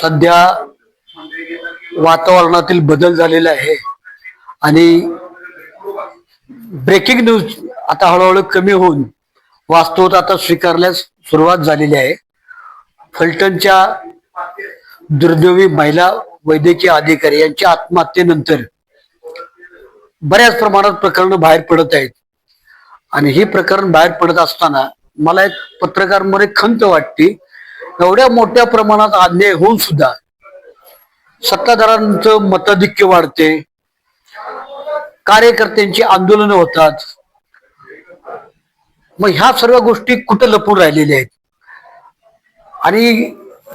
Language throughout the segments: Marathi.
सध्या वातावरणातील बदल झालेला आहे. आणि ब्रेकिंग न्यूज आता हळूहळू कमी होऊन वास्तवत आता स्वीकारण्यास सुरुवात झालेली आहे. फलटणच्या दुर्दैवी महिला वैद्यकीय अधिकारी यांच्या आत्महत्येनंतर बऱ्याच प्रमाणात प्रकरण बाहेर पडत आहेत. आणि हे प्रकरण बाहेर पडत असताना मला एक पत्रकारमध्ये खंत वाटते एवढ्या मोठ्या प्रमाणात अन्याय होऊन सुद्धा सत्ताधारांचं मताधिक्य वाढते. कार्यकर्त्यांची आंदोलनं होतात. मग ह्या सर्व गोष्टी कुठं लपून राहिलेल्या आहेत? आणि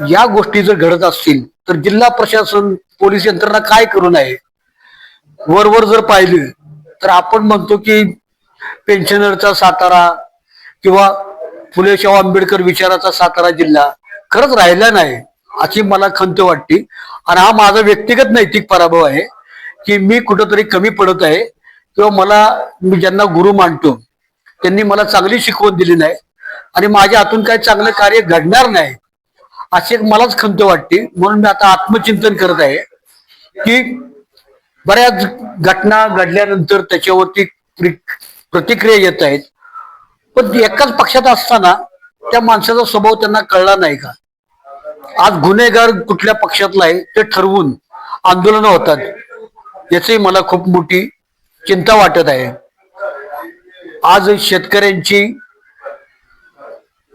या गोष्टी जर घडत असतील तर जिल्हा प्रशासन पोलीस यंत्रणा काय करू नये? वरवर जर पाहिलं तर आपण म्हणतो की पेन्शनरचा सातारा किंवा फुले शाहू आंबेडकर विचाराचा सातारा जिल्हा खरंच राहिला नाही अशी मला खंत वाटते. आणि हा माझा व्यक्तिगत नैतिक पराभव आहे की मी कुठंतरी कमी पडत आहे किंवा मला मी ज्यांना गुरु मानतो त्यांनी मला चांगली शिकवण दिली नाही आणि माझ्या हातून काही चांगलं कार्य घडणार नाही अशी एक मलाच खंत वाटते. म्हणून मी आता आत्मचिंतन करत आहे की बऱ्याच घटना घडल्यानंतर त्याच्यावरती प्रतिक्रिया येत आहेत. पण एकाच पक्षात असताना त्या माणसाचा स्वभाव त्यांना कळला नाही का? आज गुन्हेगार कुठल्या पक्षातला आहे ते ठरवून आंदोलनं होतात. याची मला खूप मोठी चिंता वाटत आहे. आज शेतकऱ्यांची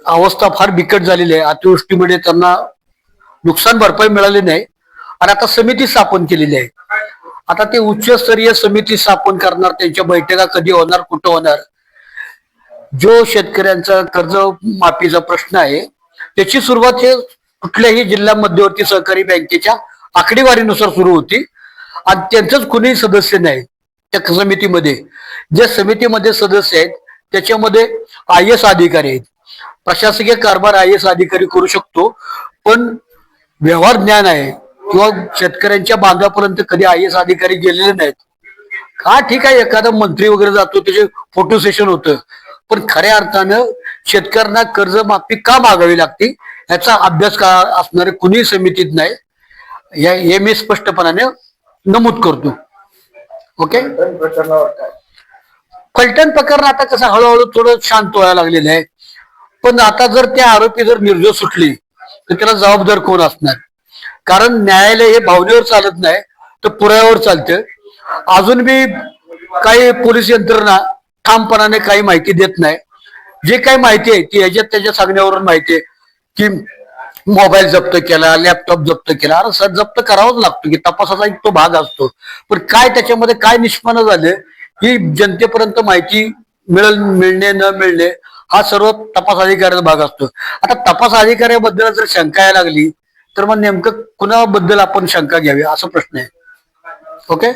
अवस्था फार बिकट झालेली आहे. अतिवृष्टीमुळे त्यांना नुकसान भरपाई मिळाली नाही. आणि आता समिती स्थापन केलेली आहे. आता ते उच्चस्तरीय समिती स्थापन करणार त्यांच्या बैठका कधी होणार कुठं होणार जो शेतकऱ्यांचा कर्ज माफीचा प्रश्न आहे त्याची सुरुवात हे कुठल्याही जिल्हा मध्यवर्ती सहकारी बँकेच्या आकडेवारीनुसार सुरू होती. आणि त्यांचंच कुणीही सदस्य नाही त्या समितीमध्ये. जे समितीमध्ये सदस्य आहेत त्याच्यामध्ये आय एस अधिकारी आहेत. प्रशासकीय कारभार आय एस अधिकारी करू शकतो पण व्यवहार ज्ञान आहे किंवा शेतकऱ्यांच्या बांधापर्यंत कधी आय एस अधिकारी गेलेले नाहीत. हा ठीक आहे एखादा मंत्री वगैरे जातो त्याचे फोटो सेशन होतं. पण खऱ्या अर्थानं शेतकऱ्यांना कर्जमाफी का मागावी लागते याचा अभ्यास का असणारे कुणीही समितीत नाही. या हे मी स्पष्टपणाने नमूद करतो. ओके फलटण प्रकरण आता कसं हळूहळू थोडं शांत व्हायला लागलेलं आहे. पण आता जर त्या आरोपी जर निर्दोष सुटली तर त्याला जबाबदार कोण असणार? कारण न्यायालय हे भावनेवर चालत नाही तर पुराव्यावर चालतं. अजून बी काही पोलीस यंत्रणा ठामपणाने काही माहिती देत नाही. जे काही माहिती आहे ती याच्यात त्याच्या सांगण्यावरून माहिती आहे की मोबाईल जप्त केला लॅपटॉप जप्त केला. अरे सर जप्त करावाच लागतो की तपासाचा एक तो भाग असतो. पण काय त्याच्यामध्ये काय निष्पन्न झालं ही जनतेपर्यंत माहिती मिळ मिळणे न मिळणे हा सर्व तपास अधिकाऱ्याचा भाग असतो. आता तपास अधिकाऱ्याबद्दल जर शंका यायला लागली तर मग नेमकं कुणाबद्दल आपण शंका घ्यावी असा प्रश्न आहे. ओके?